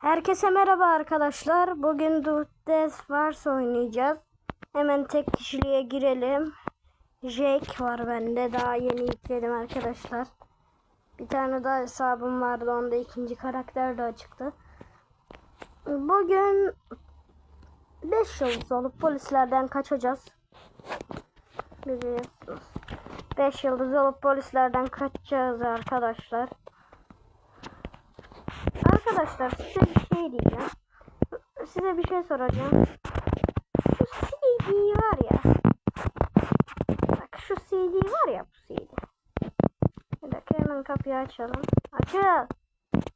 Herkese merhaba arkadaşlar. Bugün Do Death Wars oynayacağız. Hemen tek kişiliğe girelim. Jake var bende. Daha yeni yükledim arkadaşlar. Bir tane daha hesabım vardı. Onda ikinci karakter de açıktı. Bugün 5 yıldız olup polislerden kaçacağız. Biliyorsunuz. 5 yıldız olup polislerden kaçacağız arkadaşlar. Arkadaşlar size bir şey diyeceğim. Size bir şey soracağım. Şu CD var ya. Bak şu CD var ya bu CD. Bir dakika hemen kapıyı açalım. Açıl.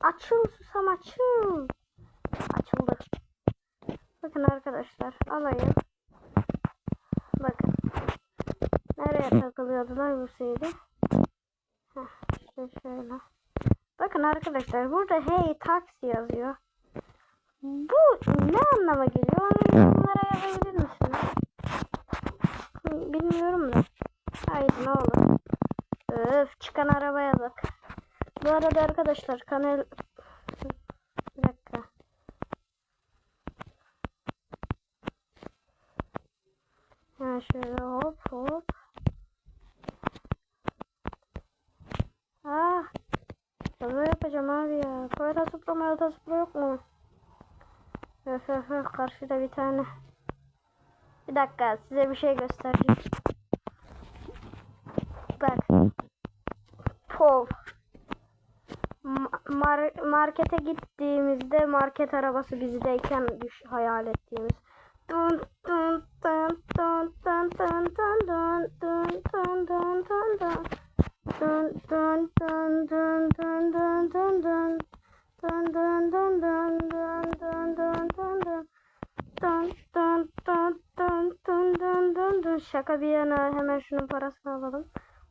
Açıl susam açıl. Açıldı. Bakın arkadaşlar alayım. Bakın. Nereye takılıyordular bu CD? Heh, şöyle. Bakın arkadaşlar burada hey taksi yazıyor. Bu ne anlama geliyor? Onu yorumlara yazabilir misiniz? Bilmiyorum da. Haydi ne olur. Öf çıkan arabaya bak. Bu arada arkadaşlar kanal... Bir dakika. Ha şöyle hop hop. Ah. Kaza yapacağım abi ya. Koyra zıplama yolda zıpla yok mu? Öf öf öf karşıda bir tane. Bir dakika size bir şey göstereceğim. Bak. Pov. Ma- mar- markete gittiğimizde market arabası bizdeyken düş hayal ettiğimiz. Dun dun dun dun dun dun dun dun dun dun dun dun dun. Dun dun dun dun dun dun dun dun. Dun dun dun dun dun dun dun dun dun. Dun dun dun dun dun dun. Şaka bir yana hemen şunun parasını alalım.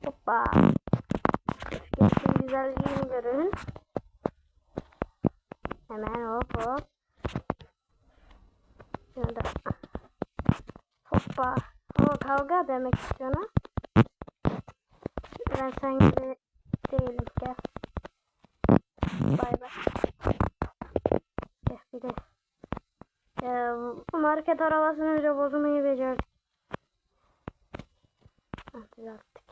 Hoppa. Geçtim güzelliğini görün. Hemen hop hop. Şunu. Hoppa. O kavga demek istiyorsun ha? Ben sen gibi değilim gel. Bay bay. Gel bir de. Ee, market arabasını önce bozmayı becerdik. Düzelttik.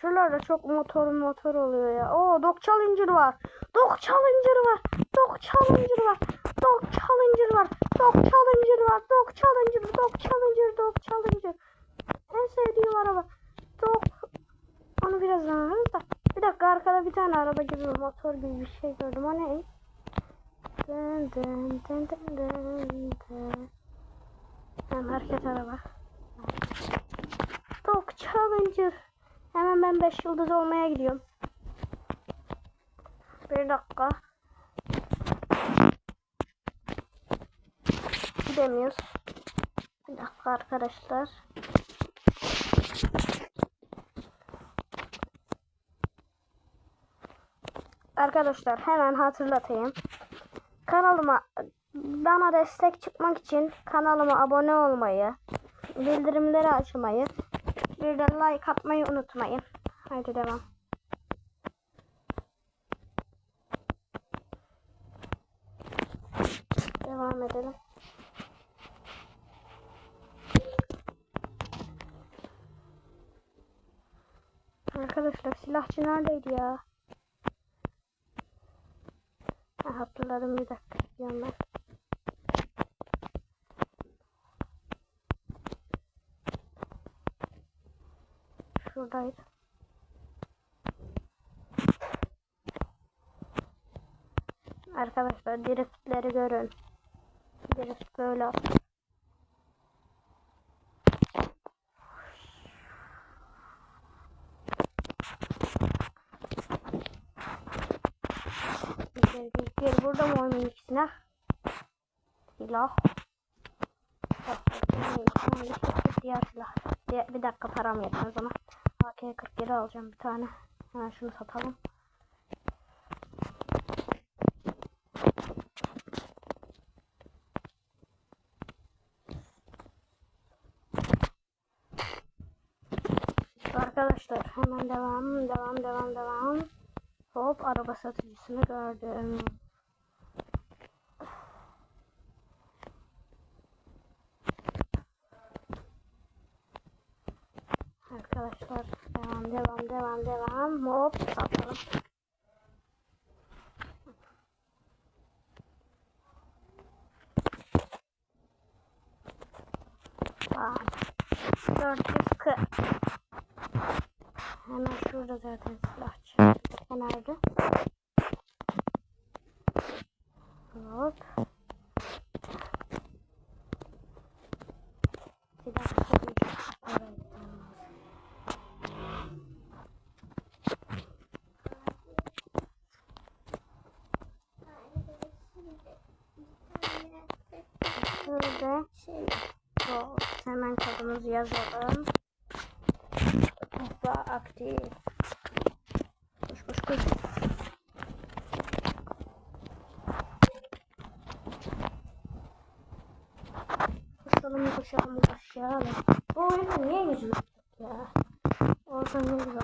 Şuralarda çok motor motor oluyor ya. Oo Dog Challenger var. Dog Challenger var. Dog Challenger var. Dog Challenger var. Dog Challenger var. Dog Challenger. Dog Challenger. Dog Challenger. En sevdiğim araba. Dog. Onu birazdan alırız da. Bir dakika arkada bir tane araba gibi motor gibi bir şey gördüm. O ne? Dın dın dın dın dın dın. Ha, market araba. Dog Challenger. Hemen ben 5 yıldız olmaya gidiyorum. Bir dakika. Gidemiyoruz. Bir dakika arkadaşlar. Arkadaşlar hemen hatırlatayım. Kanalıma bana destek çıkmak için kanalıma abone olmayı, bildirimleri açmayı, bir de like atmayı unutmayın. Haydi devam. Devam edelim. Arkadaşlar silahçı neredeydi ya? Ha, hatırladım bir dakika. Gidiyorum ben. Şuradaydı. Arkadaşlar driftleri görün. Drift böyle at. Gel gel gel burada mı oynuyor silah? Silah. Diğer silah. Bir dakika param yetmez o zaman. AK-47 alacağım bir tane. Hemen şunu satalım. Arkadaşlar hemen devam devam devam devam. Hop araba satıcısını gördüm. Arkadaşlar devam devam devam. Hop satalım. Aa, 440. Hemen şurada zaten kodumuzu yazalım. Hoppa aktif. Koş koş koş. Koşalım koşalım koşalım. Bu oyunu niye yüzüm ya? Olsa ne güzel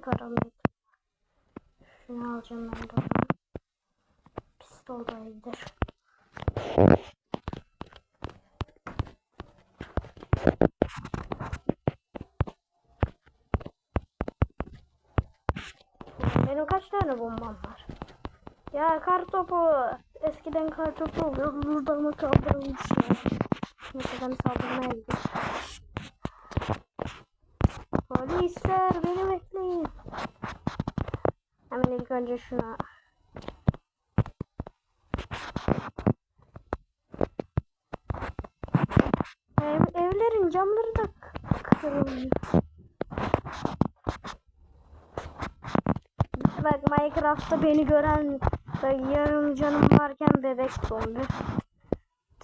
Karanlık? Şunu alacağım ben zaman. Pistol da iyidir. Benim kaç tane bombam var? Ya kar topu. Eskiden kar topu oluyordu. Ama kaldırılmış ya. Neyse ben saldırmaya gidiyorum. Polisler beni bekleyin. Hemen ilk önce şuna. Ev, evlerin camları da kırılıyor. Bak Minecraft'ta beni gören yarım canım varken bebek zombi.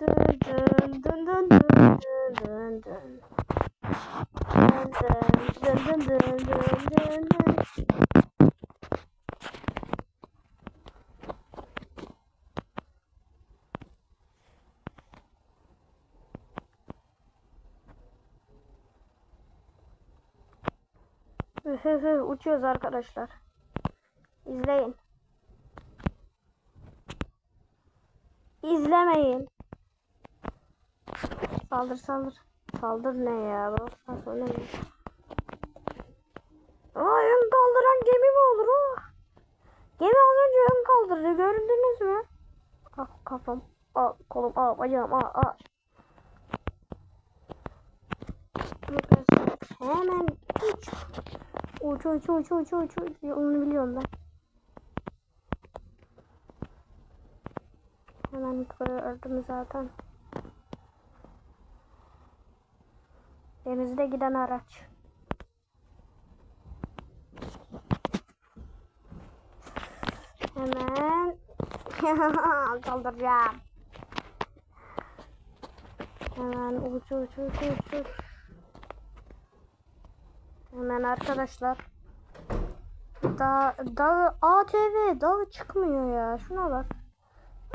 Dın dın dın dın dın dın dın dın. Dın dın dın dın dın dın dın. Üf, üf, Uçuyoruz arkadaşlar. İzleyin. İzlemeyin. Saldır saldır. Saldır ne ya? Aa ön kaldıran gemi mi olur o? Gemi az önce ön kaldırdı. Gördünüz mü? Ah kafam. Aa kolum. Aa bacağım. Aa. Arkadaşlar, Hemen uç. Uç uç uç uç uç uç. Onu biliyorum ben. Hemen gördüm zaten. Denizde giden araç. Hemen kaldıracağım. Hemen uç uç uç uç uç. Hemen arkadaşlar. Da dağ ATV dağı çıkmıyor ya. Şuna bak.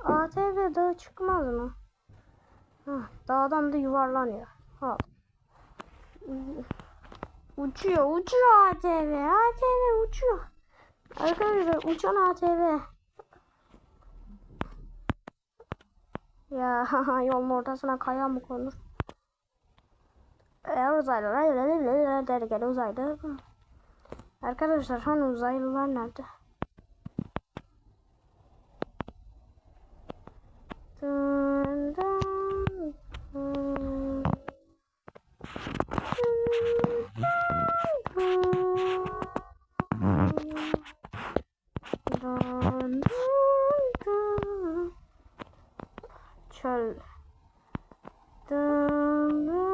ATV dağı çıkmaz mı? Hah, dağdan da yuvarlanıyor. Ha. Uçuyor, uçuyor ATV. ATV uçuyor. Arkadaşlar uçan ATV. Ya yolun ortasına kaya mı konur? Uzaylılar der gel uzaylı. Arkadaşlar hani uzaylılar nerede? Dın dın dın. Dın dın dın. Çöl. Dın dın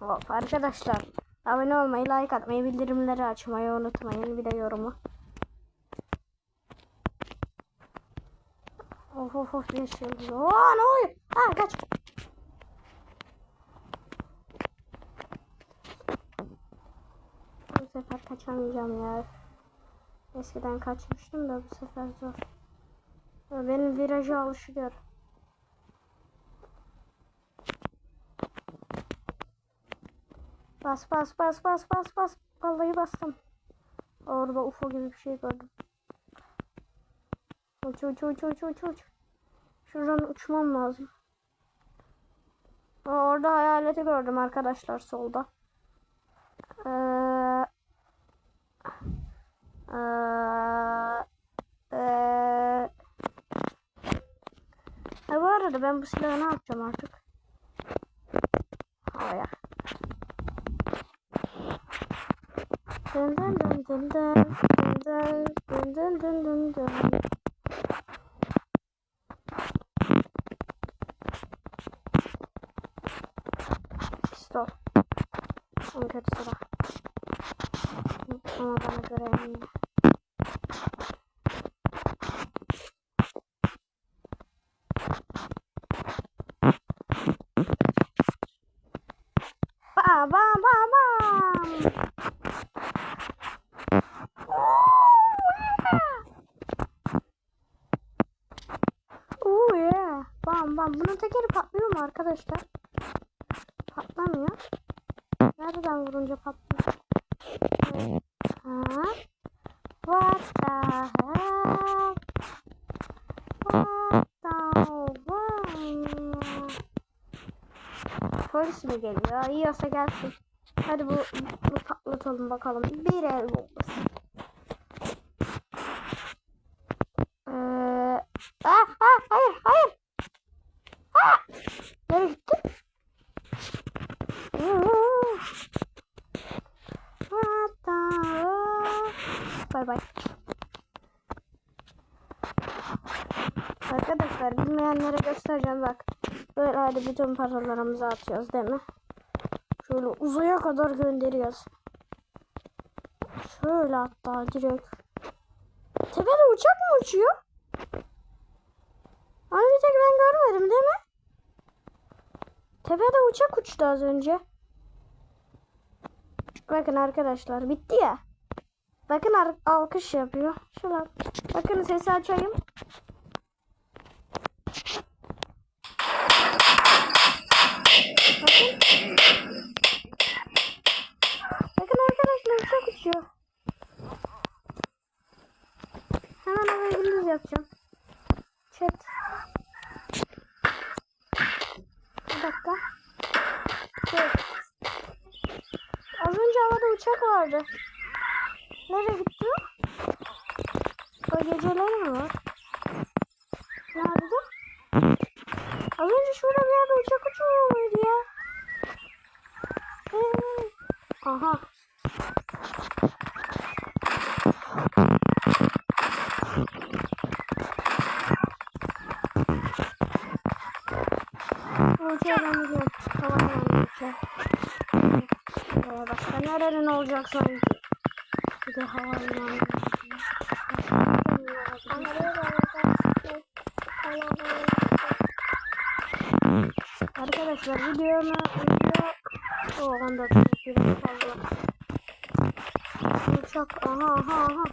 Of arkadaşlar. Abone olmayı, like atmayı, bildirimleri açmayı unutmayın. Bir de yorumu. Of of of bir şey oluyor. Aa ne oluyor? Ha kaç. Bu sefer kaçamayacağım ya. Eskiden kaçmıştım da bu sefer zor. Benim viraja alışıyor. Bas bas bas bas bas bas. Vallahi bastım. Orada UFO gibi bir şey gördüm. Uç uç uç uç uç uç. Şuradan uçmam lazım. Orada hayaleti gördüm arkadaşlar solda. Ee, ee, ee. Ha, bu arada ben bu silahı ne yapacağım artık? Dın dın dın dın dın dın dın dın dın dın dın. Pistol. En kötü silah. Ama bana göre en iyi. Bam bam bam bam. Oo Polis mi geliyor? İyi olsa gelsin. Hadi bu, bu patlatalım bakalım. Bir el bombası. Ee, ah, ah, hayır, hayır. Ah! Nereye gitti? Bay bay. Arkadaşlar bilmeyenlere göstereceğim bak. Böyle hadi bütün paralarımızı atıyoruz değil mi? Şöyle uzaya kadar gönderiyoruz. Şöyle hatta direkt. Tepede uçak mı uçuyor? Hani bir tek ben görmedim değil mi? Tepede uçak uçtu az önce. Bakın arkadaşlar bitti ya. Bakın alkış yapıyor. Şöyle bakın sesi açayım. Bakın. Bakın arkadaşlar uçak uçuyor. Hemen havaya gündüz yapacağım. Chat. Bir dakika. Dur. Az önce havada uçak vardı. Nereye gitti o? O geceleri mi var? Nerede? Az önce şurada bir yerde uçak uçmuyor muydu ya? Ee, aha. Bu uçağı ben biliyorum. Havadan uçağı. Ee, başka nerenin sanki? Bir de havalimanı. Arkadaşlar videomu video o 14 dakika fazla. Uçak aha aha aha.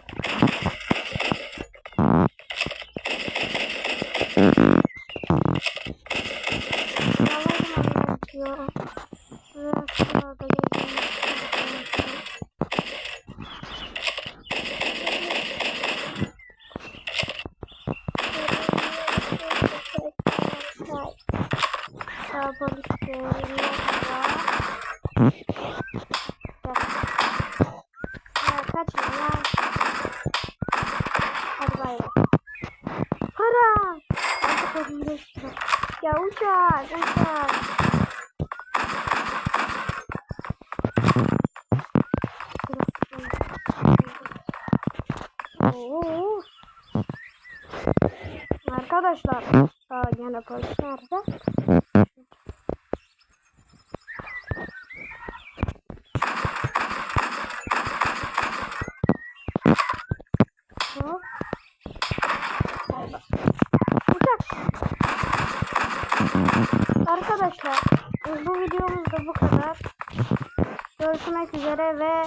Arkadaşlar sağ yana polis nerede? Arkadaşlar bu videomuz da bu kadar. Görüşmek üzere ve